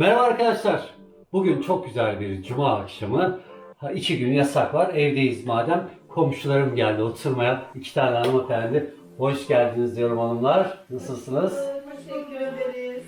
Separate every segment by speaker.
Speaker 1: Merhaba arkadaşlar. Bugün çok güzel bir cuma akşamı. Ha, iki gün yasak var. Evdeyiz madem. Komşularım geldi oturmaya. İki tane hanımefendi. Hoş geldiniz diyorum hanımlar. Nasılsınız?
Speaker 2: Teşekkür ederiz.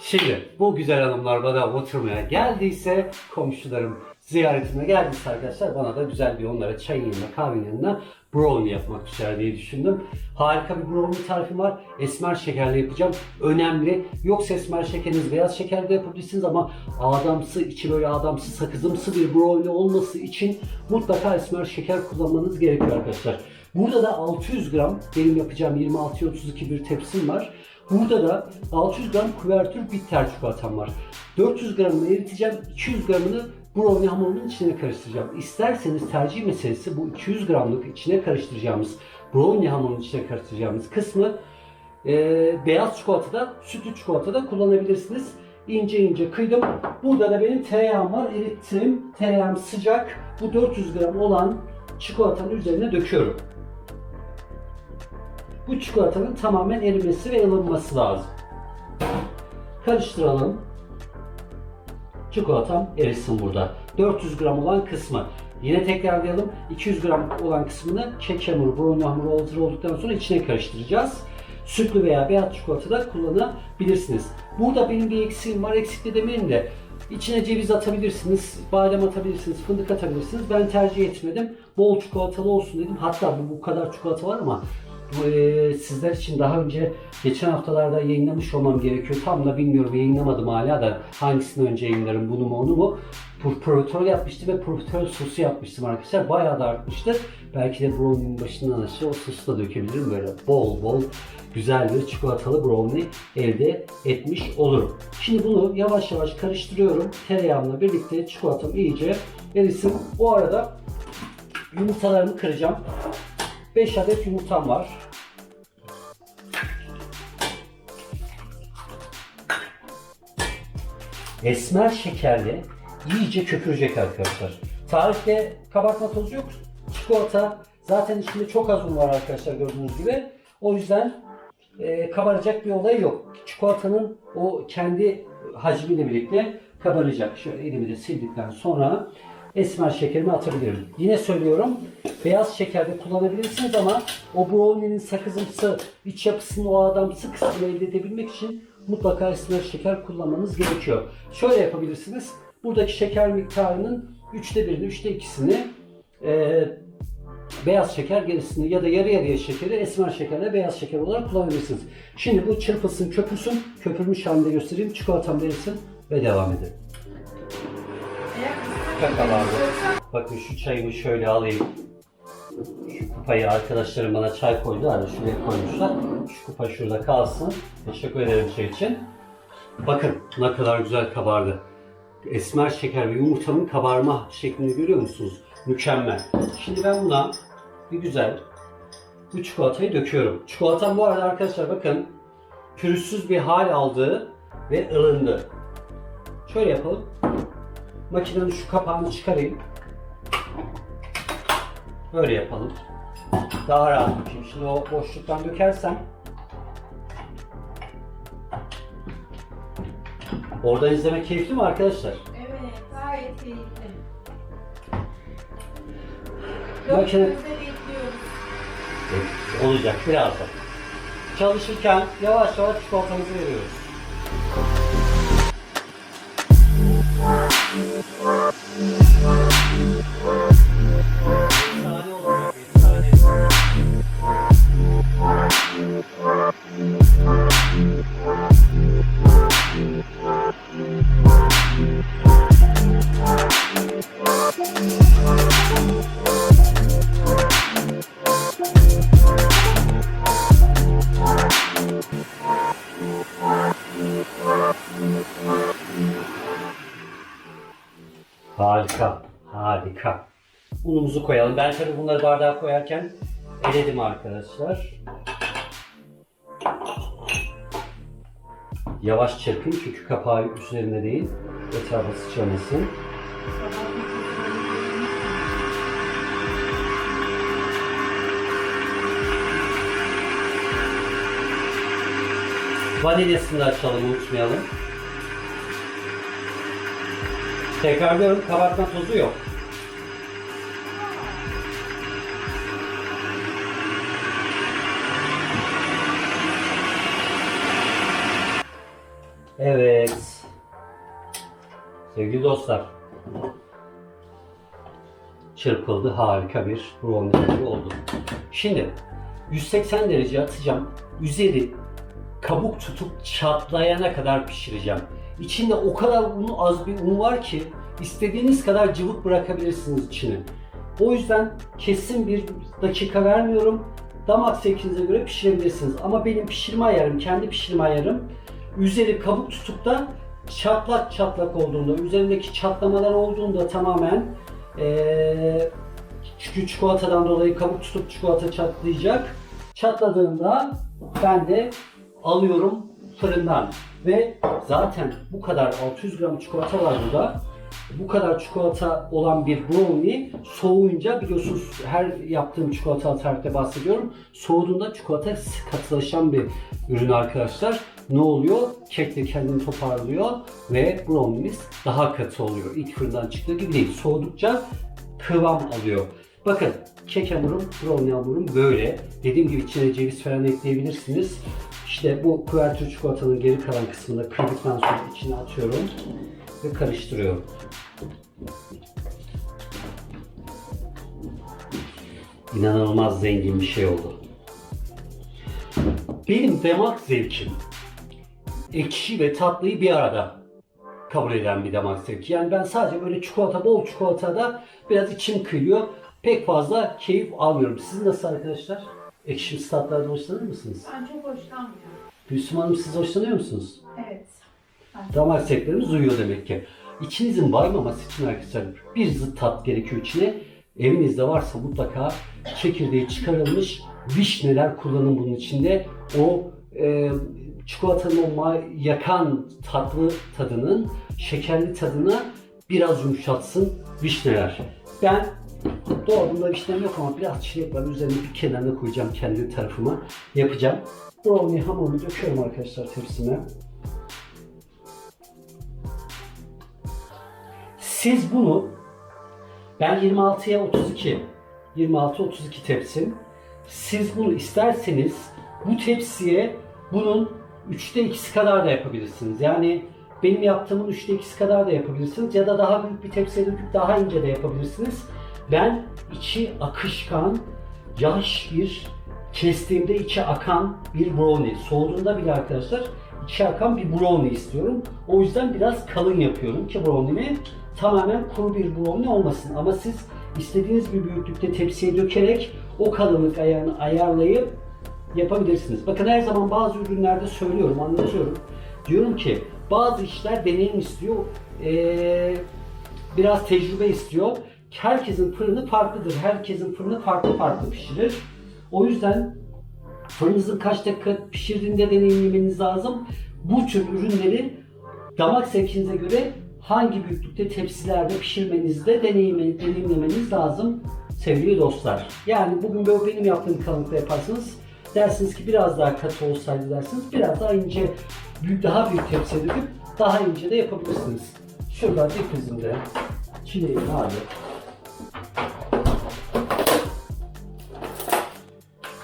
Speaker 1: Şimdi bu güzel hanımlar bana oturmaya geldiyse komşularım ziyaretine geldiyse arkadaşlar bana da güzel bir onlara çayın yanına kahvenin yanına brownie yapmak düşer diye düşündüm. Harika bir brownie tarifim var. Esmer şekerle yapacağım. Önemli. Yoksa esmer şekeriniz beyaz şekerde yapabilirsiniz ama adamsı, içi böyle adamsı, sakızımsı bir brownie olması için mutlaka esmer şeker kullanmanız gerekiyor arkadaşlar. Burada da 600 gram benim yapacağım 26-32 bir tepsim var. Burada da 600 gram kuvertür bitter çikolatam var. 400 gramını eriteceğim, 200 gramını brownie hamurunun içine karıştıracağım. İsterseniz tercih meselesi bu 200 gramlık içine karıştıracağımız brownie hamurunun içine karıştıracağımız kısmı e, beyaz çikolatada, sütlü çikolatada kullanabilirsiniz. İnce ince kıydım. Burada da benim tereyağım var. Erittim. Tereyağım sıcak. Bu 400 gram olan çikolatanın üzerine döküyorum. Bu çikolatanın tamamen erimesi ve ılınması lazım. Karıştıralım. Çikolatam erisin burada. 400 gram olan kısmı. Yine tekrarlayalım. 200 gram olan kısmını kek hamuru, brownie hamuru hazır olduktan sonra içine karıştıracağız. Sütlü veya beyaz çikolata da kullanabilirsiniz. Burada benim bir eksiğim var. Eksik de demeyin de içine ceviz atabilirsiniz, badem atabilirsiniz, fındık atabilirsiniz. Ben tercih etmedim. Bol çikolatalı olsun dedim. Hatta bu, kadar çikolata var ama e, sizler için daha önce geçen haftalarda yayınlamış olmam gerekiyor. Tam da bilmiyorum yayınlamadım hala da hangisini önce yayınlarım bunu mu onu mu. Pro- Profiterol yapmıştım ve profiterol sosu yapmıştım arkadaşlar. Bayağı da artmıştı. Belki de brownie'nin başından aşağı o sosu da dökebilirim. Böyle bol bol güzel bir çikolatalı brownie elde etmiş olurum. Şimdi bunu yavaş yavaş karıştırıyorum. Tereyağımla birlikte çikolatam iyice erisin. Bu arada yumurtalarımı kıracağım. 5 adet yumurtam var. Esmer şekerle iyice köpürecek arkadaşlar. Tarifte kabartma tozu yok. Çikolata zaten içinde çok az un var arkadaşlar gördüğünüz gibi. O yüzden e, kabaracak bir olay yok. Çikolatanın o kendi hacmiyle birlikte kabaracak. Şöyle elimi de sildikten sonra esmer şekerimi atabilirim. Yine söylüyorum beyaz şeker de kullanabilirsiniz ama o brownie'nin sakızımsı iç yapısının o adamsı kısmını elde edebilmek için mutlaka esmer şeker kullanmanız gerekiyor. Şöyle yapabilirsiniz. Buradaki şeker miktarının üçte birini, üçte ikisini e, beyaz şeker gerisini ya da yarı yarıya şekeri esmer şekerle beyaz şeker olarak kullanabilirsiniz. Şimdi bu çırpılsın, köpürsün. Köpürmüş halinde göstereyim. Çikolatam verilsin ve devam edelim. Kakalardı. Bakın şu çayımı şöyle alayım. Şu kupayı arkadaşlarım bana çay koydu. Hani şuraya koymuşlar. Şu kupa şurada kalsın. Teşekkür ederim şey için. Bakın ne kadar güzel kabardı. Esmer şeker ve yumurtanın kabarma şeklini görüyor musunuz? Mükemmel. Şimdi ben buna bir güzel bu çikolatayı döküyorum. Çikolatam bu arada arkadaşlar bakın pürüzsüz bir hal aldı ve ılındı. Şöyle yapalım. Makinenin şu kapağını çıkarayım. Böyle yapalım. Daha rahat dökeyim. Şimdi o boşluktan dökersem Oradan izlemek keyifli mi arkadaşlar?
Speaker 2: Evet, gayet keyifli.
Speaker 1: Makine-. Evet, olacak birazdan. Çalışırken yavaş yavaş çikolatamızı veriyoruz. Thank you. Harika, harika. Unumuzu koyalım. Ben tabii bunları bardağa koyarken eledim arkadaşlar. Yavaş çırpın çünkü kapağı üzerinde değil. Etrafa sıçramasın. Vanilyasını da açalım unutmayalım. Tekrarlıyorum kabartma tozu yok. Evet. Sevgili dostlar. Çırpıldı harika bir brownie oldu. Şimdi 180 derece atacağım. Üzeri kabuk tutup çatlayana kadar pişireceğim. İçinde o kadar un, az bir un var ki istediğiniz kadar cıvık bırakabilirsiniz içine. O yüzden kesin bir dakika vermiyorum. Damak zevkinize göre pişirebilirsiniz. Ama benim pişirme ayarım, kendi pişirme ayarım üzeri kabuk tutup da çatlak çatlak olduğunda, üzerindeki çatlamalar olduğunda tamamen eee çünkü çikolatadan dolayı kabuk tutup çikolata çatlayacak. Çatladığında ben de alıyorum fırından. Ve zaten bu kadar 600 gram çikolata var burada. Bu kadar çikolata olan bir brownie soğuyunca biliyorsunuz her yaptığım çikolata tarifte bahsediyorum. Soğuduğunda çikolata katılaşan bir ürün arkadaşlar. Ne oluyor? Kek de kendini toparlıyor ve brownie'miz daha katı oluyor. İlk fırından çıktığı gibi değil. Soğudukça kıvam alıyor. Bakın kek hamurum, brownie hamurum böyle. Dediğim gibi içine ceviz falan ekleyebilirsiniz. İşte bu kuvertür çikolatanın geri kalan kısmını kırdıktan sonra içine atıyorum ve karıştırıyorum. İnanılmaz zengin bir şey oldu. Benim damak zevkim ekşi ve tatlıyı bir arada kabul eden bir damak zevki. Yani ben sadece böyle çikolata, bol çikolatada biraz içim kıyıyor. Pek fazla keyif almıyorum. Siz nasıl arkadaşlar? Ekşi tatlardan hoşlanır mısınız?
Speaker 2: Ben çok hoşlanmıyorum.
Speaker 1: Gülsüm Hanım siz hoşlanıyor musunuz?
Speaker 2: Evet.
Speaker 1: Damak zevklerimiz uyuyor demek ki. İçinizin baymaması için arkadaşlar bir zıt tat gerekiyor içine. Evinizde varsa mutlaka çekirdeği çıkarılmış vişneler kullanın bunun içinde. O e, çikolatanın o yakan tatlı tadının şekerli tadına biraz yumuşatsın vişneler. Ben doğrumda vişnem yok ama biraz çilek var. Üzerine bir kenarına koyacağım kendi tarafıma. Yapacağım. Brownie hamurunu döküyorum arkadaşlar tepsime. Siz bunu ben 26'ya 32 26 32 tepsim. Siz bunu isterseniz bu tepsiye bunun 3'te 2'si kadar da yapabilirsiniz. Yani benim yaptığımın 3'te 2'si kadar da yapabilirsiniz ya da daha büyük bir tepsiye döküp daha ince de yapabilirsiniz. Ben içi akışkan, yaş bir kestiğimde içi akan bir brownie. Soğuduğunda bile arkadaşlar içi akan bir brownie istiyorum. O yüzden biraz kalın yapıyorum ki brownie'mi tamamen kuru bir brownie olmasın. Ama siz istediğiniz bir büyüklükte tepsiye dökerek o kalınlık ayarını ayarlayıp yapabilirsiniz. Bakın her zaman bazı ürünlerde söylüyorum, anlatıyorum. Diyorum ki bazı işler deneyim istiyor, ee, biraz tecrübe istiyor. Herkesin fırını farklıdır. Herkesin fırını farklı farklı pişirir. O yüzden fırınızın kaç dakika pişirdiğinde deneyimlemeniz lazım. Bu tür ürünleri damak zevkinize göre hangi büyüklükte tepsilerde pişirmenizde deneyimlemeniz lazım sevgili dostlar. Yani bugün böyle benim yaptığım kalınlıkta yaparsanız dersiniz ki biraz daha katı olsaydı dersiniz biraz daha ince, büyük, daha büyük tepsiye döküp daha ince de yapabilirsiniz. Şurada difrizimde çileğim abi.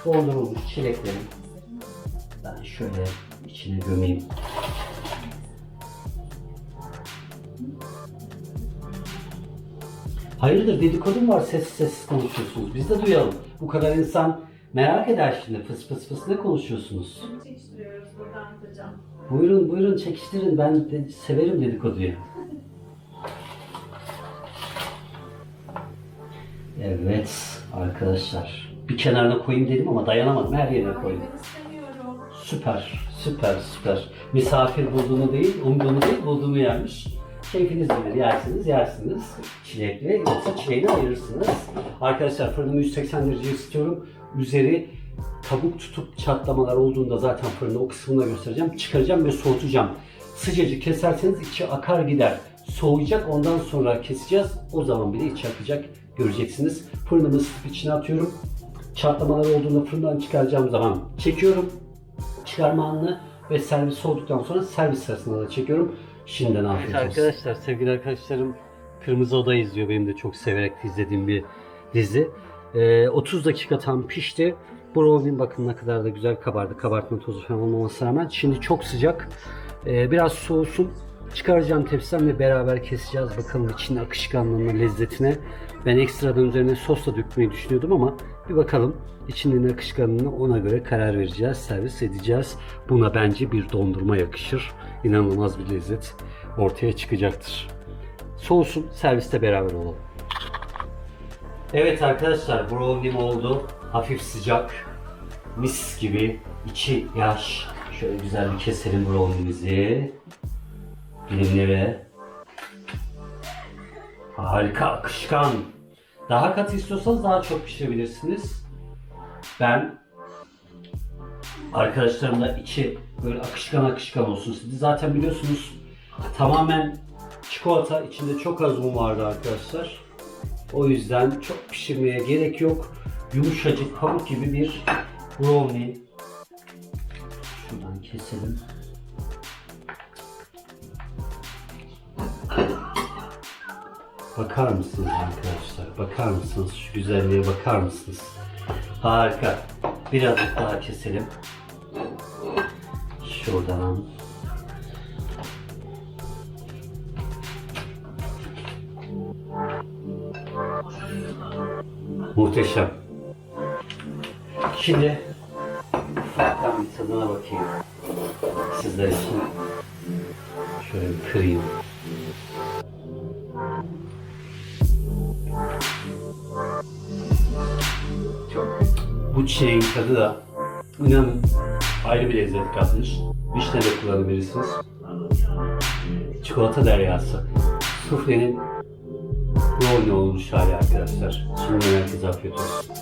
Speaker 1: Dondurulmuş çileklerim. Ben şöyle içine gömeyim. Hayırdır dedikodum var sessiz sessiz konuşuyorsunuz. Biz de duyalım. Bu kadar insan merak eder şimdi fıs fıs fıs ne konuşuyorsunuz?
Speaker 2: Çekiştiriyoruz buradan hocam.
Speaker 1: Buyurun buyurun çekiştirin ben de severim dedikoduyu. Evet arkadaşlar. Bir kenarına koyayım dedim ama dayanamadım her yerine koydum. Süper, süper, süper. Misafir bulduğunu değil, umduğunu değil, bulduğunu yermiş. Keyfiniz bilir, yersiniz, yersiniz. Çilekli, yoksa çileğini ayırırsınız. Arkadaşlar fırınımı 180 derece ısıtıyorum. Üzeri kabuk tutup çatlamalar olduğunda zaten fırında o kısmını da göstereceğim. Çıkaracağım ve soğutacağım. Sıcacık keserseniz içi akar gider. Soğuyacak ondan sonra keseceğiz. O zaman bile içi akacak. Göreceksiniz. Fırınımı ısıtıp içine atıyorum. Çatlamalar olduğunda fırından çıkaracağım zaman çekiyorum çıkarma anını ve servis soğuduktan sonra servis sırasında da çekiyorum. Şimdiden afiyet olsun. Arkadaşlar, sevgili arkadaşlarım Kırmızı Oda izliyor. Benim de çok severek izlediğim bir dizi. Ee, 30 dakika tam pişti. Brownie'nin bakın ne kadar da güzel kabardı. Kabartma tozu falan olmamasına rağmen. Şimdi çok sıcak. Ee, biraz soğusun. Çıkaracağım tepsiden ve beraber keseceğiz. Bakalım içinde akışkanlığına, lezzetine. Ben ekstradan üzerine sos da dökmeyi düşünüyordum ama bir bakalım. İçinin akışkanlığına ona göre karar vereceğiz. Servis edeceğiz. Buna bence bir dondurma yakışır. İnanılmaz bir lezzet ortaya çıkacaktır. Soğusun, serviste beraber olalım. Evet arkadaşlar, brownie'm oldu. Hafif sıcak, mis gibi, içi yaş. Şöyle güzel bir keselim brownie'mizi. Dilimlere. Harika, akışkan. Daha katı istiyorsanız daha çok pişirebilirsiniz. Ben arkadaşlarım da içi böyle akışkan akışkan olsun istedi. Zaten biliyorsunuz tamamen çikolata içinde çok az un vardı arkadaşlar. O yüzden çok pişirmeye gerek yok. Yumuşacık pamuk gibi bir brownie. Şuradan keselim. Bakar mısınız arkadaşlar? Bakar mısınız? Şu güzelliğe bakar mısınız? Harika. Birazcık daha keselim. Şuradan. Muhteşem. Şimdi ufaktan bir tadına bakayım. Sizler için şöyle bir kırayım. Bu çiçeğin tadı da inanın ayrı bir lezzet katmış. Vişne de kullanabilirsiniz. Çikolata deryası. Suflenin brownie olmuş hali arkadaşlar. Şimdi herkese afiyet olsun.